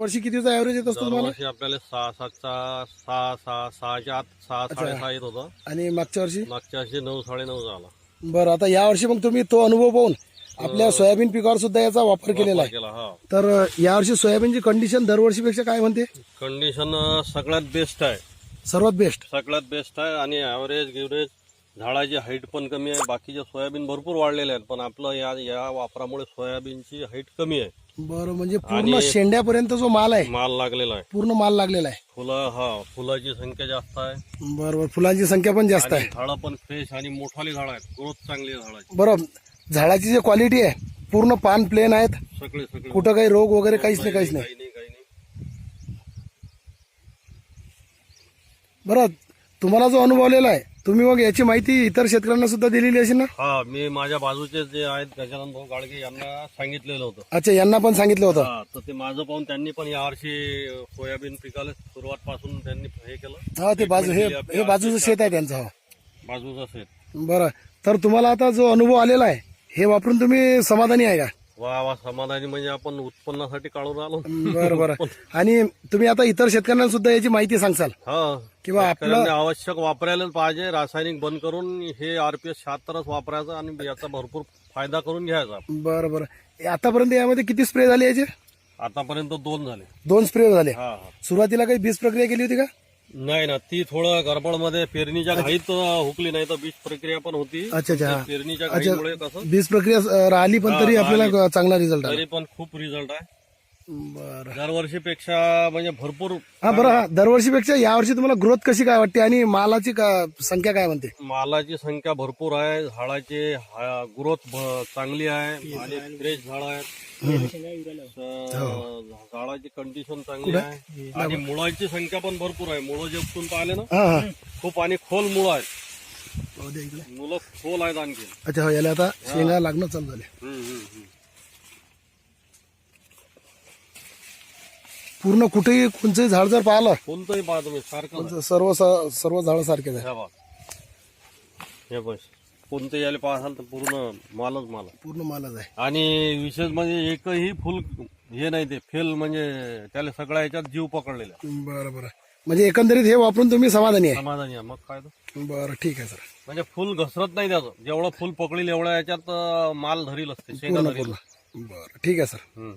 वर्षी कितीचा ऍव्हरेज येत असतो तुम्हाला? दरवर्षी आपल्याला सहा सातचा सहा सहा सहाच्या आत सहा साडेसहा येत होतं. आणि मागच्या वर्षी? मागच्या वर्षी नऊ साडेनऊ झाला. बरं आता या वर्षी मग तुम्ही तो अनुभव पाहून आपल्या सोयाबीन पिकावर सुद्धा याचा वापर केलेला आहे. केला हा. तर यावर्षी सोयाबीनची कंडिशन दरवर्षीपेक्षा काय म्हणते? कंडिशन सगळ्यात बेस्ट आहे. सर्वात बेस्ट सगळ्यात बेस्ट आहे आणि ॲव्हरेज गिव्हरेज झाडाची हाईट पण कमी आहे. बाकीचे सोयाबीन भरपूर वाढलेले आहेत पण आपलं या या वापरामुळे सोयाबीनची हाईट कमी आहे. बरं म्हणजे पूर्ण शेंड्यापर्यंत जो माल आहे माल लागलेला आहे. पूर्ण माल लागलेला आहे. फुलं हा फुलाची संख्या जास्त आहे. बरं बरं फुलांची संख्या पण जास्त आहे. झाडं पण फ्रेश आणि मोठाली झाडं आहेत. ग्रोथ चांगली आहे झाडाची. बरं झाडाची जी क्वालिटी आहे पूर्ण पान प्लेन आहेत? सगळे सगळे. कुठं काही रोग वगैरे काहीच नाही काहीच नाही काही नाही. काही नाही. बरं तुम्हाला जो अनुभव आलेला आहे तुम्ही मग याची माहिती इतर शेतकऱ्यांना सुद्धा दिलेली असेल ना? हा मी माझ्या बाजूचे जे आहेत गजानन भाऊ गाडगे यांना सांगितलेलं होतं. अच्छा यांना पण सांगितलं होतं. हा तर ते माझं पाहून त्यांनी पण यावर्षी सोयाबीन पिकाला सुरुवात पासून त्यांनी हे केलं. हा ते बाजू हे हे बाजूचं शेत आहे त्यांचं हो. बाजूचा शेत. बरं. तर तुम्हाला आता जो अनुभव आलेला आहे हे वापरून तुम्ही समाधानी आहे का? वा वा समाधानी म्हणजे आपण उत्पन्नासाठी काढून आलो. बरं बरं. आणि तुम्ही आता इतर शेतकऱ्यांना सुद्धा याची माहिती सांगसाल. हा. किंवा आपलं शेतकऱ्यांनी आवश्यक वापरायलाच पाहिजे रासायनिक बंद करून हे आरपीएस शहात्तरच वापरायचं आणि याचा भरपूर फायदा करून घ्यायचा. बरं बरं. आतापर्यंत यामध्ये किती स्प्रे झाले याचे? आतापर्यंत दोन झाले. दोन स्प्रे झाले. हा हा. सुरुवातीला काही बीज प्रक्रिया केली होती का? नाही ना ती थोडं गडबडमध्ये पेरणीच्या घाईत हुकली नाही तर बीज प्रक्रिया पण होती. अच्छा पेरणीच्या घाईमुळे कसं बीज प्रक्रिया अं, राहिली पण तरी आपल्याला चांगला रिझल्ट आला. तरी पण खूप रिझल्ट आहे. बरं. दरवर्षीपेक्षा म्हणजे भरपूर हा बरं हा. दरवर्षीपेक्षा यावर्षी तुम्हाला ग्रोथ कशी काय वाटते आणि मालाची का- संख्या काय म्हणते? मालाची संख्या भरपूर आहे. झाडाची ग्रोथ चांगली आहे आणि फ्रेश झाड आहेत. स- झाडाची कंडिशन चांगली आहे. आणि मुळाची संख्या पण भरपूर आहे. मुळं जे उपटून पाहिले ना हा हा. खूप आणि खोल मुळं आहेत. हो. मुलं खोल आहेत आणखी अच्छा हो याला आता शेंगा लागणं चालू झाले. हम्म, हम्म, पूर्ण कुठेही कोणचंही झाड जर पाहिलं कोणतंही पहा तुम्ही सारखं तर सर्व सर्व झाड सारखेच आहे ह्या बघ. हे बस कोणते यायला पाहाल तर पूर्ण मालच माल आहे. पूर्ण मालच आहे. आणि विशेष म्हणजे एकही फुल हे नाही ते फेल म्हणजे त्याला सगळ्या याच्यात जीव पकडलेला आहे. बरं बरं. म्हणजे एकंदरीत हे वापरून तुम्ही समाधानी आहे. समाधानी आहे. मग काय तर. बरं ठीक आहे सर. म्हणजे फुल घसरत नाही त्याचं. जेवढं फुल पकडील एवढ्या याच्यात अं, माल धरील असते शेंगा धरील बरं ठीक आहे सर. हम्म.